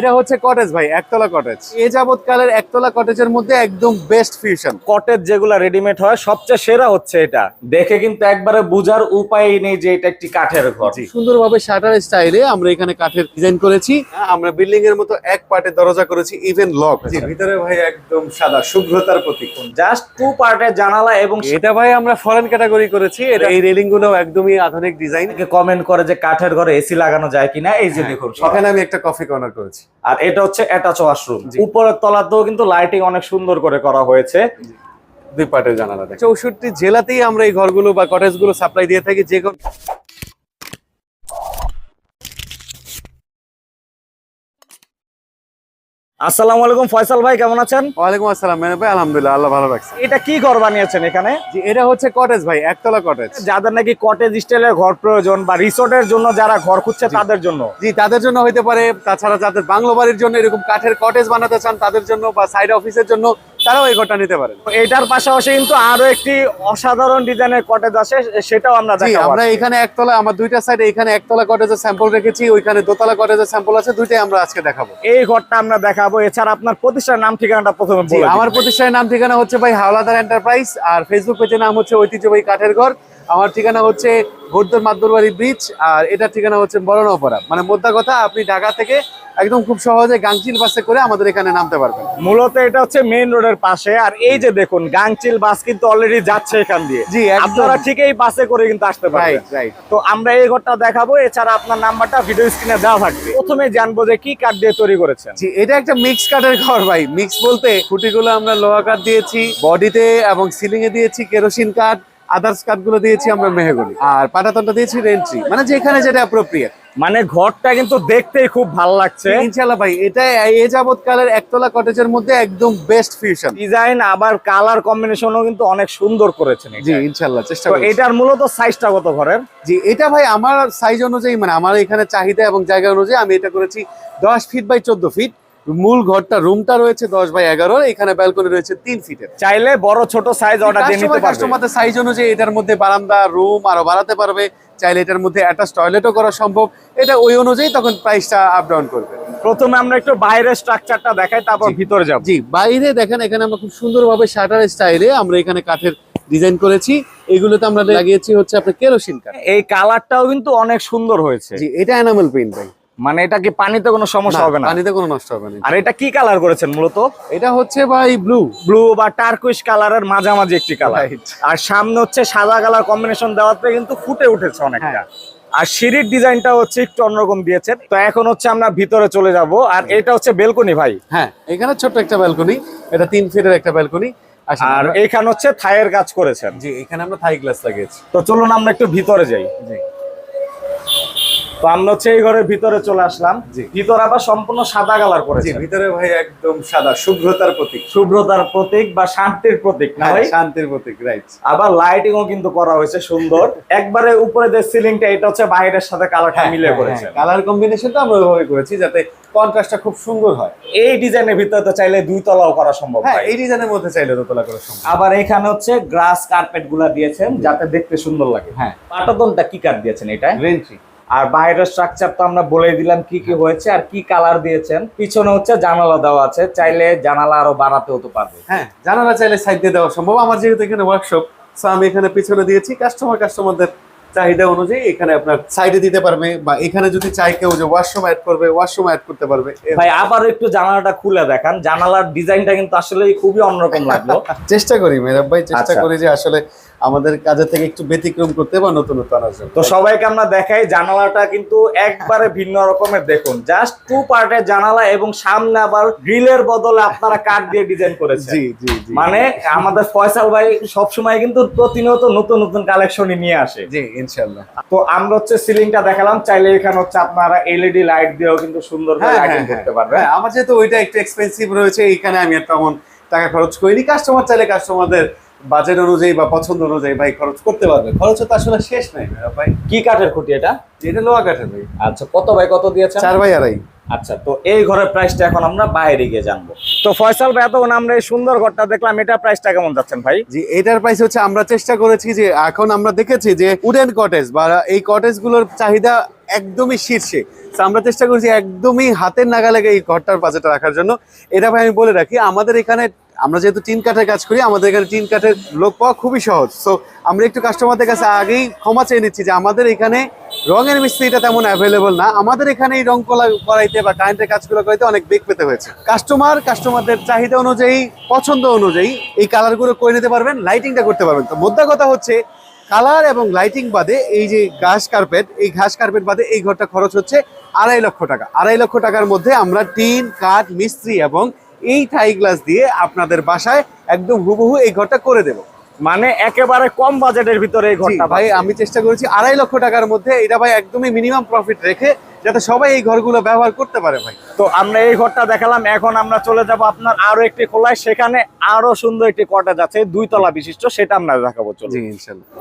এটা হচ্ছে কটেজ ভাই একতলা কটেজ এ যাবৎ কালের একতলা কটেজের মধ্যে একদম বেস্ট ফিউশন কটেজ যেগুলা রেডিমেড হয় সবচেয়ে সেরা হচ্ছে এটা। দেখে কিন্তু একবারে বুঝার উপায় নেই যে এটা একটি কাঠের ঘর। সুন্দরভাবে শাটার স্টাইলে আমরা এখানে কাঠের ডিজাইন করেছি। আমরা বিল্ডিং এর মতো এক পার্টে দরজা করেছি ইভেন লক ভিতরে ভাই একদম সাদা শুভ্রতার প্রতীক জাস্ট টু পার্টের জানালা এবং এটা ভাই আমরা ফরেন ক্যাটাগরি করেছি। এটা এই রেলিংগুলো একদমই আধুনিক ডিজাইন কমেন্ট করে যে কাঠের ঘরে এসি লাগানো যায় কিনা এই যে দেখুন। সব- এখানে আমি একটা কফি কর্নার করেছি। আর এটা হচ্ছে অ্যাটাচ ওয়াশরুম উপরের তলাতেও কিন্তু লাইটিং অনেক সুন্দর করে করা হয়েছে। দুই পার্টের জানালা চৌষট্টি জেলাতেই আমরা এই ঘরগুলো বা কটেজগুলো সাপ্লাই দিয়ে থাকি যে আসসালামু আলাইকুম ফয়সাল ভাই কেমন আছেন? ওয়ালাইকুম আসসালাম মেনে ভাই আলহামদুলিল্লাহ আল্লাহ ভালো রাখছে। এটা কি ঘর বানিয়েছেন এখানে? এটা হচ্ছে কটেজ ভাই একতলা কটেজ যাদের নাকি কটেজ স্টাইলের ঘর প্রয়োজন বা রিসোর্টের জন্য যারা ঘর খুঁজছে তাদের জন্য? জি তাদের জন্য হইতে পারে তাছাড়া যাদের বাংলো বাড়ির জন্য এরকম কাঠের কটেজ বানাতে চান তাদের জন্য বা সাইড অফিসের জন্য তারাও এই ঘরটা নিতে পারেন। এটার পাশাপাশি কিন্তু আরও একটি অসাধারণ ডিজাইনের কটেজ আছে সেটাও আমরা আমরা এখানে একতলা আমার দুইটা সাইডে এখানে একতলা কটেজের স্যাম্পল রেখেছি ওইখানে দোতলা কটেজের স্যাম্পল আছে দুইটাই আমরা আজকে দেখাবো। এই ঘরটা আমরা দেখাবো। এছাড়া আপনার প্রতিষ্ঠানের নাম ঠিকানাটা প্রথমে বলে। আমার প্রতিষ্ঠানের নাম ঠিকানা হচ্ছে ভাই হাওলাদার এন্টারপ্রাইজ আর ফেসবুক পেজের নাম হচ্ছে ঐতিহ্যবাহী কাঠের ঘর। আমার ঠিকানা হচ্ছে ঘোরদর মাদ্দরবাড়ি ব্রিজ আর এটার ঠিকানা হচ্ছে বরণপাড়া মানে মোদ্দা কথা আপনি ঢাকা থেকে একদম খুব সহজে গাংচিল বাসে করে আমাদের এখানে নামতে পারবেন। মূলত এটা হচ্ছে মেইন রোডের পাশে। আর এই যে দেখুন গাংচিল বাস কিন্তু অলরেডি যাচ্ছে এখান দিয়ে। জি। আপনারা ঠিক এই বাসে করে কিন্তু আসতে পারেন রাইট রাইট তো আমরা এই ঘরটা দেখাবো এছাড়া আপনার নাম্বারটা ভিডিও স্ক্রিনে দেওয়া থাকবে। প্রথমে জানব যে কি কাঠ দিয়ে তৈরি করেছেন। জি এটা একটা মিক্স কাঠের ঘর ভাই। মিক্স বলতে খুঁটিগুলো আমরা লোহা কাঠ দিয়েছি বডিতে এবং সিলিং এ দিয়েছি কেরোসিন কাঠ আদার্স কাঠগুলো দিয়েছি আমরা মেহগনি। আর পাটাতনটা দিয়েছি রেন্ট্রি মানে যেখানে যেটা অ্যাপ্রোপ্রিয়েট মানে ঘরটা কিন্তু দেখতেই খুব ভালো লাগছে। ইনশাল্লাহ ভাই এটা এ যাবৎ কালের একতলা কটেজের মধ্যে একদম বেস্ট ফিউশন ডিজাইন আবার কালার কম্বিনেশনও কিন্তু অনেক সুন্দর করেছেন জি ইনশাল্লাহ চেষ্টা তো করি এটার মূলত সাইজটা কত ঘরের? জি এটা ভাই আমার সাইজ অনুযায়ী মানে আমার এখানে চাহিদা এবং জায়গা অনুযায়ী আমি এটা করেছি দশ ফিট বাই চোদ্দ ফিট মূল ঘরটা রুমটা রয়েছে দশ বাই এগারো এখানে ব্যালকনি রয়েছে তিন ফিটের চাইলে বড় ছোট সাইজ অর্ডার দিয়ে নিতে পারবে। কাস্টমারদের সাইজ অনুযায়ী এটার মধ্যে বারান্দা রুম আরও বাড়াতে পারবে। চাইলে এটার মধ্যে অ্যাটাচ টয়লেটও করা সম্ভব। এটা ওই অনুযায়ী তখন প্রাইসটা আপ ডাউন করবে। প্রথমে আমরা একটু বাইরের স্ট্রাকচারটা দেখাই তারপর ভিতরে যাব। জি বাইরে দেখেন এখানে আমরা খুব সুন্দরভাবে শাটার স্টাইলে আমরা এখানে কাঠের ডিজাইন করেছি। এগুলোতে আমরা লাগিয়েছি হচ্ছে আপনার কেরোসিন কাঠ। এই কালারটাও কিন্তু অনেক সুন্দর হয়েছে। জি এটা এনামেল পেইন্ট ভাই। মানে এটা কি পানিতে কোনো সমস্যা হবে না? পানিতে কোনো নষ্ট হবে না। আর এটা কি কালার করেছেন মূলত? এটা হচ্ছে ভাই ব্লু ব্লু বা টার্কুইশ কালারের মাঝামাঝি একটি কালার আর সামনে হচ্ছে সাদা কালার কম্বিনেশন দেওয়াতে কিন্তু ফুটে উঠেছে অনেকটা। হ্যাঁ। আর সিঁড়ির ডিজাইনটা হচ্ছে একটু অন্যরকম দিয়েছেন। তো এখন হচ্ছে আমরা ভিতরে চলে যাব। আর এটা হচ্ছে বেলকনি ভাই। হ্যাঁ এখানে ছোট্ট একটা বেলকনি এটা তিন ফিটের একটা বেলকনি আর এখানে হচ্ছে থাইয়ের কাজ করেছেন। জি এখানে আমরা থাই গ্লাস লাগিয়েছি। তো চলুন আমরা একটু ভিতরে যাই। জি। তো আমরা হচ্ছে এই ঘরের ভিতরে চলে আসলাম। ভিতরে আবার সম্পূর্ণ সাদা কালার করেছে ভিতরে ভাই একদম সাদা শুভ্রতার প্রতীক। শুভ্রতার প্রতীক বা শান্তির প্রতীক না হ্যাঁ, ভাই? শান্তির প্রতীক রাইট আবার লাইটিংও কিন্তু করা হয়েছে সুন্দর। একবারে উপরে যে সিলিংটা এটা হচ্ছে বাইরের সাথে কালারটা হ্যাঁ, মিলে করেছে। কালার কম্বিনেশনটা আমরা ওইভাবে করেছি যাতে কন্ট্রাস্টটা খুব সুন্দর হয়। এই ডিজাইনের ভিতরে তো চাইলে দুই তলাও করা সম্ভব হ্যাঁ এই ডিজাইনের মধ্যে চাইলে দোতলা করা সম্ভব। আবার এখানে হচ্ছে গ্রাস কার্পেটগুলা দিয়েছেন যাতে দেখতে সুন্দর লাগে। হ্যাঁ। পাটাতনটা কি কাঠ দিয়েছেন এটা? রেন্ট্রি আর বাইরের স্ট্রাকচার তো আমরা বলে দিলাম কি কি হয়েছে আর কি কালার দিয়েছেন। পিছনে হচ্ছে জানালা দেওয়া আছে চাইলে জানালা আরও বাড়াতেও হতে পারবে। হ্যাঁ জানালা চাইলে সাইড দিয়ে দেওয়া সম্ভব। আমার যেহেতু এখানে ওয়ার্কশপ সো আমি এখানে পিছনে দিয়েছি। কাস্টমার কাস্টমারদের চাহিদা অনুযায়ী এখানে আপনার সাইডে দিতে পারবে বা এখানে যদি চাই কেউ যে ওয়াশরুম অ্যাড করবে ওয়াশরুম অ্যাড করতে পারবে। ভাই আবার একটু জানালাটা খুলে দেখান। জানালার ডিজাইনটা কিন্তু আসলে খুবই অন্যরকম লাগল। চেষ্টা করি মেরাব ভাই চেষ্টা আচ্ছা। করি যে আসলে আমাদের কাজের থেকে একটু ব্যতিক্রম করতে বা নতুনত্ব আনার জন্য। তো সবাইকে আমরা দেখাই জানালাটা কিন্তু একবারে ভিন্ন রকমের দেখুন জাস্ট টু পার্টের জানালা এবং সামনে আবার গ্রিলের বদলে আপনারা কাঠ দিয়ে ডিজাইন করেছেন। জি জি জি। মানে আমাদের ফয়সাল ভাই সবসময় কিন্তু প্রতিনিয়ত নতুন নতুন কালেকশনই নিয়ে আসে। জি ইনশাল্লাহ তো আমরা হচ্ছে সিলিংটা দেখালাম চাইলে এখানে হচ্ছে আপনারা এলইডি লাইট দিয়েও কিন্তু সুন্দর করে লাইটিং করতে পারবেন। হ্যাঁ, আমার যেহেতু ওইটা একটু এক্সপেন্সিভ রয়েছে এখানে আমি তেমন টাকা খরচ করিনি। কাস্টমার চাইলে কাস্টমারদের বাজেট অনুযায়ী বা পছন্দ অনুযায়ী ভাই খরচ করতে পারবে। খরচ তো আসলে শেষ নাই ভাই কি কাঠের খুঁটি এটা? এটা লোয়া কাঠের ভাই। আচ্ছা কত ভাই কত দিয়েছেন? চার ভাই আড়াই। আচ্ছা তো এই ঘরের প্রাইসটা এখন আমরা বাইরে গিয়ে জানব। তো ফয়সাল ভাই এতক্ষণ আমরা এই সুন্দর ঘরটা দেখলাম এটা প্রাইসটা কেমন যাচ্ছেন ভাই? জি এটার প্রাইস হচ্ছে আমরা চেষ্টা করেছি যে এখন আমরা দেখেছি যে উডেন কটেজ বা এই কটেজগুলোর চাহিদা একদমই শীর্ষে। আমরা চেষ্টা করছি একদমই হাতের নাগালে এই ঘরটার বাজেটটা রাখার জন্য। এটা ভাই আমি বলে রাখি আমাদের এখানে আমরা যেহেতু টিন কাঠের কাজ করি, আমাদের এখানে টিন কাঠের লোক পাওয়া খুবই সহজ। সো আমরা একটু কাস্টমারদের কাছে আগেই ক্ষমা চেয়ে নিচ্ছি যে আমাদের এখানে রঙের মিস্ত্রিটা তেমন অ্যাভেলেবল না। আমাদের এখানে এই রং কলা করাইতে বা কারেন্টের কাজগুলো করাইতে অনেক বেগ পেতে হয়েছে। কাস্টমার কাস্টমারদের চাহিদা অনুযায়ী, পছন্দ অনুযায়ী এই কালারগুলো করে নিতে পারবেন লাইটিংটা করতে পারবেন। তো মোদ্দা কথা হচ্ছে কালার এবং লাইটিং বাদে এই যে ঘাস কার্পেট এই ঘাস কার্পেট বাদে এই ঘরটা খরচ হচ্ছে আড়াই লক্ষ টাকা। আড়াই লক্ষ টাকার মধ্যে আমরা টিন, কাঠ, মিস্ত্রি এবং এই থাই গ্লাস দিয়ে আপনাদের বাসায় একদম হুবহু এই ঘরটা করে দেবো। মানে একেবারে কম বাজেটের ভিতরে এই ঘরটা ভাই আমি চেষ্টা করেছি আড়াই লক্ষ টাকার মধ্যে। এটা ভাই একদমই মিনিমাম প্রফিট রেখে যাতে সবাই এই ঘরগুলো ব্যবহার করতে পারে ভাই। তো আমরা এই ঘরটা দেখালাম এখন আমরা চলে যাব আপনার আরও একটি খোলায় সেখানে আরও সুন্দর একটি কটেজ আছে দুই তলা বিশিষ্ট সেটা আমরা দেখাবো চলো জি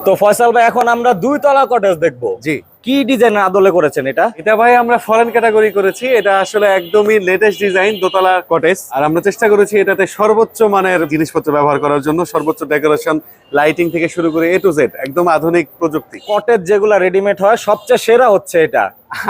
তো ফয়সাল ভাই এখন আমরা দুই তলা কটেজ দেখব। জি। কি ডিজাইন আদলে করেছেন এটা? এটা ভাই আমরা ফরেন ক্যাটাগরি করেছি এটা আসলে একদমই লেটেস্ট ডিজাইন দোতলা কটেজ আর আমরা চেষ্টা করেছি এটাতে সর্বোচ্চ মানের জিনিসপত্র ব্যবহার করার জন্য সর্বোচ্চ ডেকোরেশন লাইটিং থেকে শুরু করে এ টু জেড একদম আধুনিক প্রযুক্তি। কটেজ যেগুলা রেডিমেড হয় সবচেয়ে সেরা হচ্ছে এটা।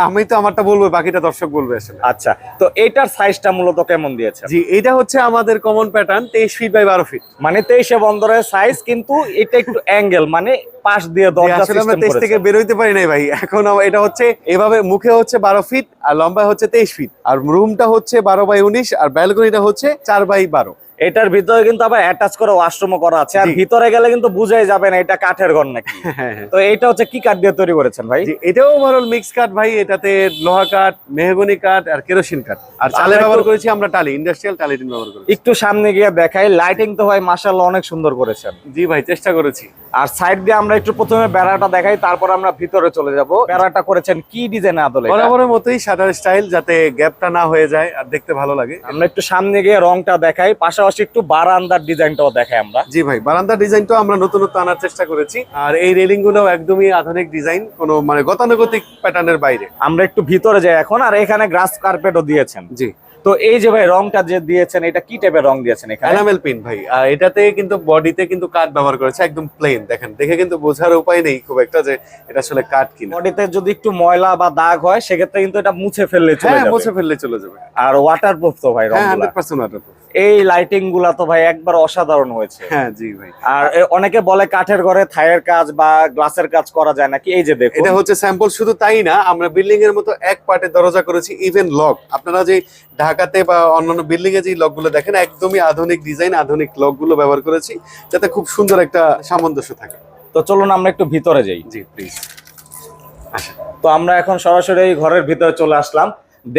আমি তো আমারটা বলব বাকিটা দর্শক বলবে আসলে। আচ্ছা তো এটার সাইজটা মূলত কেমন দিয়েছে জি এটা হচ্ছে আমাদের কমন প্যাটার্ন তেইশ ফিট বাই বারো ফিট মানে তেইশে বন্দরের সাইজ কিন্তু এটা একটু অ্যাঙ্গেল মানে পাশ দিয়ে দরজা আসলে আমরা তেইশ থেকে বেরোইতে পারি নাই ভাই। এখন এটা হচ্ছে এভাবে মুখে হচ্ছে বারো ফিট আর লম্বা হচ্ছে তেইশ ফিট আর রুমটা হচ্ছে বারো বাই উনিশ আর ব্যালকনিটা হচ্ছে চার বাই বারো। এটার ভিতরে কিন্তু আবার অ্যাটাচ করে ওয়াশরুমও করা আছে। আর ভিতরে গেলে কিন্তু বুঝাই যাবে না এটা কাঠের ঘর নাকি। হ্যাঁ হ্যাঁ তো এটা হচ্ছে কি কাঠ দিয়ে তৈরি করেছেন ভাই? এটাও ওভারঅল মিক্স কাঠ ভাই এটাতে লোহা কাঠ মেহগনি কাঠ আর কেরোসিন কাঠ। আর চালে ব্যবহার করেছি আমরা টালি ইন্ডাস্ট্রিয়াল টালি টিন ব্যবহার করেছি। একটু সামনে গিয়ে দেখাই লাইটিং তো ভাই মাশাআল্লাহ অনেক সুন্দর করেছেন। জি ভাই চেষ্টা করেছি। আর সাইড দিয়ে আমরা একটু প্রথমে বেড়াটা দেখাই তারপর আমরা ভিতরে চলে যাব। বেড়াটা করেছেন কি ডিজাইনে আদলে? বরাবরের মতোই শাটার স্টাইল যাতে গ্যাপটা না হয়ে যায় আর দেখতে ভালো লাগে। আমরা একটু সামনে গিয়ে রংটা দেখাই পাশাপাশি একটু বারান্দার ডিজাইনটাও দেখাই আমরা। জি ভাই বারান্দার ডিজাইনটাও আমরা নতুনত্ব আনার চেষ্টা করেছি। আর এই রেলিংগুলো একদমই আধুনিক ডিজাইন কোনো মানে গতানুগতিক প্যাটার্নের বাইরে। আমরা একটু ভিতরে যাই এখন আর এখানে গ্রাস কার্পেটও দিয়েছেন। জি। তো এই যে ভাই রংটা যে দিয়েছেন এটা কি টাইপের রং দিয়েছেন এখানে? এনামেল পিন ভাই আর এটাতে কিন্তু বডিতে কিন্তু কাঠ ব্যবহার করেছে একদম প্লেন দেখেন দেখে কিন্তু বোঝার উপায় নেই খুব একটা যে এটা আসলে কাঠ কিনা। বডিতে যদি একটু ময়লা বা দাগ হয় সেক্ষেত্রে কিন্তু এটা মুছে ফেললে চলে হ্যাঁ যাবে। মুছে ফেললে চলে যাবে। আর ওয়াটারপ্রুফ তো ভাই হ্যাঁ রংগুলা। হান্ড্রেড পার্সেন্ট ওয়াটার এই লাইটিংগুলা তো ভাই একবার অসাধারণ হয়েছে। হ্যাঁ জি ভাই। আর অনেকে বলে কাঠের ঘরে থায়ের কাজ বা গ্লাসের কাজ করা যায় নাকি? এই যে দেখুন। এটা হচ্ছে স্যাম্পল শুধু তাই না আমরা বিল্ডিং এর মতো এক পার্টে দরজা করেছি ইভেন লক আপনারা যে ঢাকাতে বা অন্যান্য বিল্ডিং এ যে লকগুলো দেখেন একদমই আধুনিক ডিজাইন আধুনিক লকগুলো ব্যবহার করেছি যাতে খুব সুন্দর একটা সামঞ্জস্য থাকে। তো চলুন আমরা একটু ভিতরে যাই। জি প্লিজ তো আমরা এখন সরাসরি এই ঘরের ভিতরে চলে আসলাম।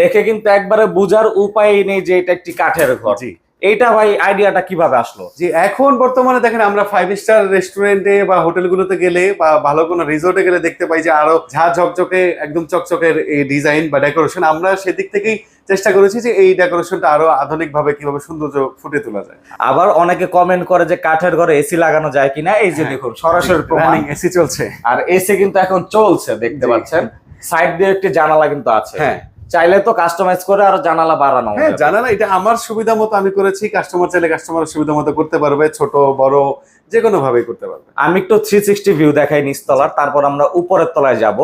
দেখে কিন্তু একবারে বুঝার উপায় নেই যে এটা একটি কাঠের ঘর। জি। এইটা ভাই আইডিয়াটা কীভাবে আসলো? যে এখন বর্তমানে দেখেন আমরা ফাইভ স্টার রেস্টুরেন্টে বা হোটেলগুলোতে গেলে বা ভালো কোনো রিসোর্টে গেলে দেখতে পাই যে আরও ঝা ঝকঝকে একদম চকচকের এই ডিজাইন বা ডেকোরেশন আমরা সেদিক থেকেই চেষ্টা করেছি যে এই ডেকোরেশনটা আরও আধুনিক ভাবে কীভাবে সৌন্দর্য ফুটে তোলা যায়। আবার অনেকে কমেন্ট করে যে কাঠের ঘরে এসি লাগানো যায় কিনা? এই যে দেখুন সরাসরি প্রমাণ এসি চলছে। আর এসি কিন্তু এখন চলছে দেখতে পাচ্ছেন। সাইড দিয়ে একটি জানালা কিন্তু আছে। হ্যাঁ। চাইলে তো কাস্টমাইজ করে আরও জানালা বাড়ানো হ্যাঁ জানালা এটা আমার সুবিধা মতো আমি করেছি কাস্টমার চাইলে কাস্টমারের সুবিধা মতো করতে পারবে ছোট বড় যে কোনো ভাবেই করতে পারবে। আমি একটু থ্রি সিক্সটি ভিউ দেখাই নিচতলার তারপর আমরা উপরের তলায় যাব।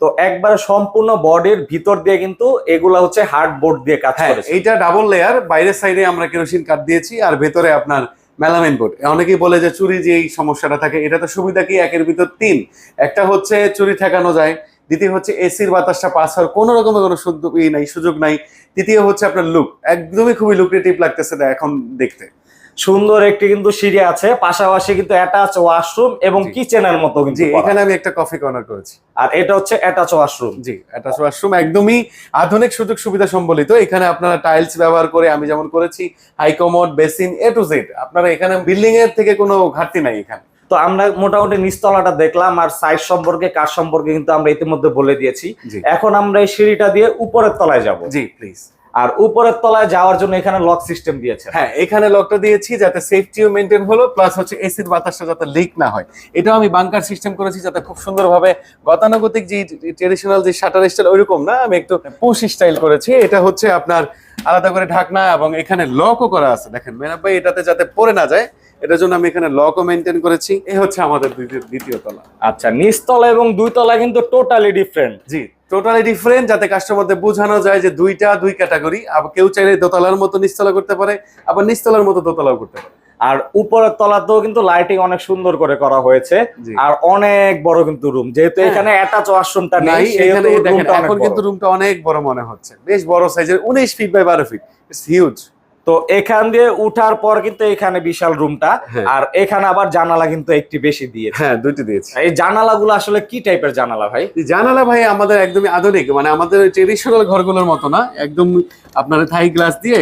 তো একবার সম্পূর্ণ বডির ভিতর দিয়ে কিন্তু এগুলা হচ্ছে হার্ড বোর্ড দিয়ে কাজ হ্যাঁ করেছে। এইটা ডাবল লেয়ার বাইরের সাইডে আমরা কেরোসিন কাঠ দিয়েছি আর ভেতরে আপনার মেলামিন বোর্ড অনেকেই বলে যে চুরি যে এই সমস্যাটা থাকে এটা তো সুবিধা কি? একের ভিতর তিন। একটা হচ্ছে চুরি ঠেকানো যায় দ্বিতীয় হচ্ছে এসির বাতাসটা পাস হওয়ার কোনো রকমের কোনো সুযোগ ই নাই সুযোগ নাই। তৃতীয় হচ্ছে আপনার লুক একদমই খুবই লুক্রেটিভ লাগতেছে এখন দেখতে। সুন্দর একটি কিন্তু সিঁড়ি আছে পাশাপাশি কিন্তু অ্যাটাচ ওয়াশরুম এবং। কিচেনের মতো জি এখানে আমি একটা কফি কর্নার করেছি। আর এটা হচ্ছে অ্যাটাচ ওয়াশরুম জি অ্যাটাচ ওয়াশরুম একদমই আধুনিক সুযোগ সুবিধা সম্বলিত। এখানে আপনারা টাইলস ব্যবহার করে আমি যেমন করেছি high commode basin A to Z আপনারা এখানে বিল্ডিং এর থেকে কোনো ঘাটতি নাই এখানে। তো আমরা মোটামুটি নিচতলাটা দেখলাম আর সাইজ সম্পর্কে কাজ সম্পর্কে কিন্তু আমরা ইতিমধ্যে বলে দিয়েছি। এখন আমরা এই সিঁড়িটা দিয়ে উপরের তলায় যাব। জি প্লিজ আর উপরের তলায় যাওয়ার জন্য এখানে লক সিস্টেম দিয়েছে। হ্যাঁ এখানে লকটা দিয়েছি যাতে সেফটিও মেনটেন হলো প্লাস হচ্ছে এসির বাতাসটা যাতে লিক না হয়। এটাও আমি বাংকার সিস্টেম করেছি যাতে খুব সুন্দরভাবে গতানুগতিক যে ট্রেডিশনাল যে শাটার স্টাইল ওইরকম না আমি একটু পুশ স্টাইল করেছি। এটা হচ্ছে আপনার আলাদা করে ঢাকনা এবং এখানে লকও করা আছে। দেখেন মেনাব ভাই এটাতে যাতে পড়ে না যায় এটার জন্য আমি এখানে লকও মেনটেন করেছি। এই হচ্ছে আমাদের দ্বিতীয় তলা। আচ্ছা নিচতলা এবং দুই তলা কিন্তু টোটালি ডিফারেন্ট জি টোটালি ডিফারেন্ট যাতে কাস্টমারদের বোঝানো যায় যে দুইটা দুই ক্যাটাগরি আবার কেউ চাইলে দোতলার মতো নিচতলা করতে পারে আবার নিচতলার মতো দোতলাও করতে পারে। আর উপরের তলাতেও কিন্তু লাইটিং অনেক সুন্দর করে করা হয়েছে। আর অনেক বড় কিন্তু রুম যেহেতু হ্যাঁ। এখানে অ্যাটাচ ওয়াশরুমটা নাই এখানে দেখেন এখন কিন্তু রুমটা অনেক বড় মনে হচ্ছে। বেশ বড় সাইজের উনিশ ফিট বাই বারো ফিট হিউজ তো এখান দিয়ে উঠার পর কিন্তু এখানে বিশাল রুমটা হ্যাঁ। আর এখানে আবার জানালা কিন্তু একটি বেশি দিয়েছে। হ্যাঁ দুইটি দিয়েছে। এই জানালাগুলো আসলে কি টাইপের জানালা ভাই? জানালা ভাই আমাদের একদমই আধুনিক। মানে আমাদের ট্রেডিশনাল ঘরগুলোর মতো না। একদম আপনার থাই গ্লাস দিয়ে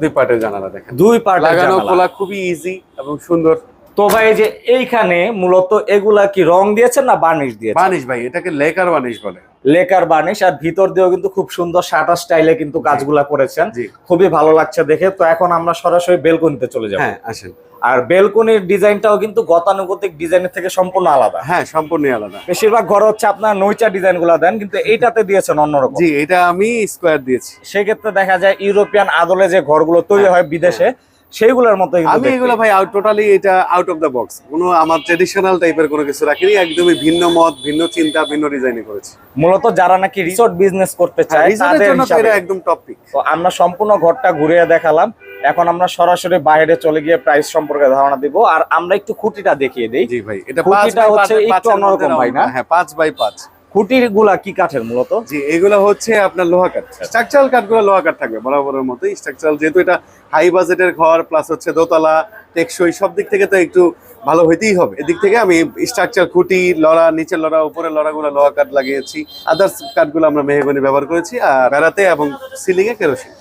দুই পার্টের জানালা দেখেন। দুই পার্ট লাগানো খোলা খুবই ইজি এবং সুন্দর। তো ভাই যে এইখানে মূলত এগুলা কি রং দিয়েছেন না বার্নিশ দিয়েছেন? বানিশ ভাই এটাকে লেকার বানিশ বলে। লেকার বার্নিশ আর ভিতর দিয়েও কিন্তু খুব সুন্দর শাটার স্টাইলে কিন্তু কাজগুলা করেছেন। খুবই ভালো লাগছে দেখে। তো এখন আমরা সরাসরি বেলকনিতে চলে যাব। হ্যাঁ আসেন। আর বেলকনির ডিজাইনটাও কিন্তু গতানুগতিক ডিজাইনের থেকে সম্পূর্ণ আলাদা। হ্যাঁ সম্পূর্ণই আলাদা। বেশিরভাগ ঘর হচ্ছে আপনার নৈচা ডিজাইনগুলা দেন কিন্তু এইটাতে দিয়েছেন অন্যরকম। জি এটা আমি স্কোয়ার দিয়েছি। সেক্ষেত্রে দেখা যায় ইউরোপিয়ান আদলে যে ঘরগুলো তৈরি হ্যাঁ, হয় বিদেশে সেইগুলোর মতো আমি এগুলো ভাই টোটালি এটা আউট অফ দ্য বক্স কোনো আমার ট্রেডিশনাল টাইপের কোনো কিছু রাখিনি একদমই ভিন্ন মত ভিন্ন চিন্তা ভিন্ন ডিজাইনে করেছি। মূলত যারা নাকি রিসোর্ট বিজনেস করতে চায় তাদের হিসাবে। এটা একদম টপিক তো আমরা সম্পূর্ণ ঘরটা ঘুরিয়ে দেখালাম। এখন আমরা সরাসরি বাইরে চলে গিয়ে প্রাইস সম্পর্কে ধারণা দিব। আর আমরা একটু খুঁটিটা দেখিয়ে দেই। জি ভাই এটা খুঁটিটা পাঁচ বাই হচ্ছে একটু অন্যরকম ভাই না? হ্যাঁ পাঁচ বাই পাঁচ। খুঁটিরগুলা কি কাঠের মূলত? জি এগুলো হচ্ছে আপনার লোহা কাঠ। স্ট্রাকচারাল কাঠগুলো লোহা কাঠ থাকবে বরাবরের মতোই স্ট্রাকচারাল যেহেতু এটা হাই বাজেটের ঘর প্লাস হচ্ছে দোতলা টেকসই সব দিক থেকে তো একটু ভালো হইতেই হবে। এদিক থেকে আমি স্ট্রাকচার খুঁটি লড়া নিচের লড়া উপরের লড়াগুলো লোহা কাঠ লাগিয়েছি। আদার্স কাঠগুলো আমরা মেহগনি ব্যবহার করেছি আর বেড়াতে এবং সিলিং এ কেরোসিন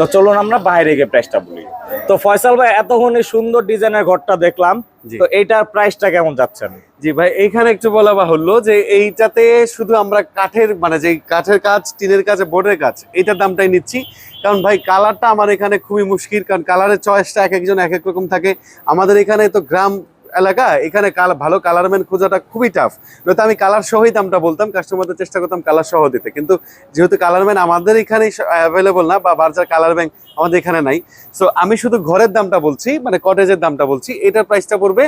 তো চলুন আমরা বাইরে গিয়ে প্রাইসটা বলি। তো ফয়সাল ভাই এতক্ষণ এই সুন্দর ডিজাইনের ঘরটা দেখলাম। তো এইটার প্রাইসটা কেমন যাচ্ছেন? জি ভাই এইখানে একটু বলা বাহুল্য যে এইটাতে শুধু আমরা কাঠের মানে যে কাঠের কাজ টিনের কাজ বোর্ডের কাজ এইটার দামটাই নিচ্ছি। কারণ ভাই কালারটা আমার এখানে খুবই মুশকিল কারণ কালারের চয়েসটা এক একজন এক এক রকম থাকে। আমাদের এখানে তো গ্রাম এলাকা, এখানে ভালো কালারম্যান খোঁজাটা খুবই টাফ নয়তো আমি কালার সহই দামটা বলতাম কাস্টমারদের চেষ্টা করতাম কালার সহ দিতে। কিন্তু যেহেতু কালারম্যান আমাদের এখানে অ্যাভেলেবল না, বা বার্জার কালার ব্যাংক আমাদের এখানে নাই। সো আমি শুধু ঘরের দামটা বলছি মানে কটেজের দামটা বলছি, এটার প্রাইসটা পড়বে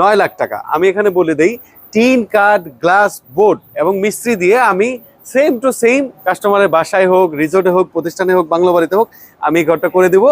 নয় লাখ টাকা। আমি এখানে বলে দেই, টিন, কাঠ গ্লাস বোর্ড এবং মিস্ত্রি দিয়ে আমি সেম টু সেম কাস্টমারের বাসায় হোক রিসোর্টে হোক, প্রতিষ্ঠানে হোক, বাংলো বাড়িতে হোক, আমি ঘরটা করে দিব,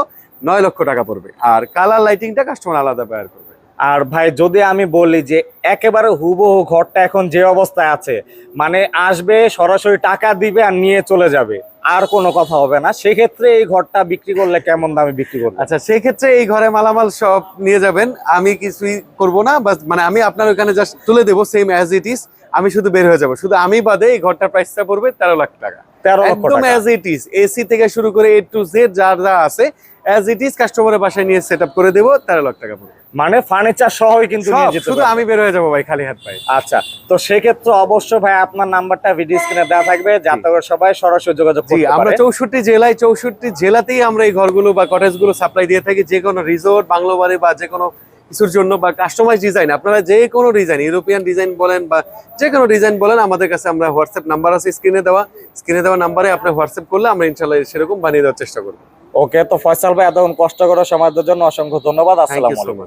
নয় লক্ষ টাকা পড়বে। আর কালার লাইটিংটা কাস্টমার আলাদা ব্যয় করবে। আর ভাই যদি আমি বলি যে একেবারে হুবহু ঘরটা এখন যে অবস্থায় আছে মানে আসবে সরাসরি টাকা দিবে আর নিয়ে চলে যাবে আর কোনো কথা হবে না। সেক্ষেত্রে এই ঘরটা বিক্রি করলে কেমন দামে বিক্রি করব আচ্ছা সেই ক্ষেত্রে এই ঘরে মালামাল সব নিয়ে যাবেন। আমি কিছুই করব না বাস মানে আমি আপনার ওখানে জাস্ট তুলে দেবো সেম অ্যাজ ইট ইজ আমি শুধু বের হয়ে যাব। শুধু আমি বাদে এই ঘরটার প্রাইসটা পড়বে তেরো লাখ টাকা। তেরো লক্ষ একদম অ্যাজ ইট ইজ এসি থেকে শুরু করে এ টু জেড যা যা আছে অ্যাজ ইট ইজ কাস্টমারের বাসায় নিয়ে সেট আপ করে দেবো তেরো লাখ টাকা পড়বে। মানে ফার্নিচার সহই কিন্তু শুধু আমি বের হয়ে যাব ভাই খালি হাত পাই আচ্ছা তো সেক্ষেত্রে অবশ্যই ভাই আপনার নাম্বারটা ভিডিও স্ক্রিনে দেওয়া থাকবে যাতে করে সবাই সরাসরি যোগাযোগ জি করতে আমরা চৌষট্টি জেলায় চৌষট্টি জেলাতেই আমরা এই ঘরগুলো বা কটেজগুলো সাপ্লাই দিয়ে থাকি যে কোনো রিসোর্ট বাংলো বাড়ি বা যে কোনো কিছুর জন্য বা কাস্টমাইজ ডিজাইন আপনারা যে কোনো ডিজাইন ইউরোপিয়ান ডিজাইন বলেন বা যে কোনো ডিজাইন বলেন আমাদের কাছে আমরা হোয়াটসঅ্যাপ নাম্বার আছে স্ক্রিনে দেওয়া। স্ক্রিনে দেওয়া নাম্বারে আপনি হোয়াটসঅ্যাপ করলে আমরা ইনশাল্লাহ সেরকম বানিয়ে দেওয়ার চেষ্টা করব। ওকে তো ফয়সাল ভাই এতক্ষণ কষ্ট করে সমাজের জন্য অসংখ্য ধন্যবাদ। আসসালাম আলাইকুম।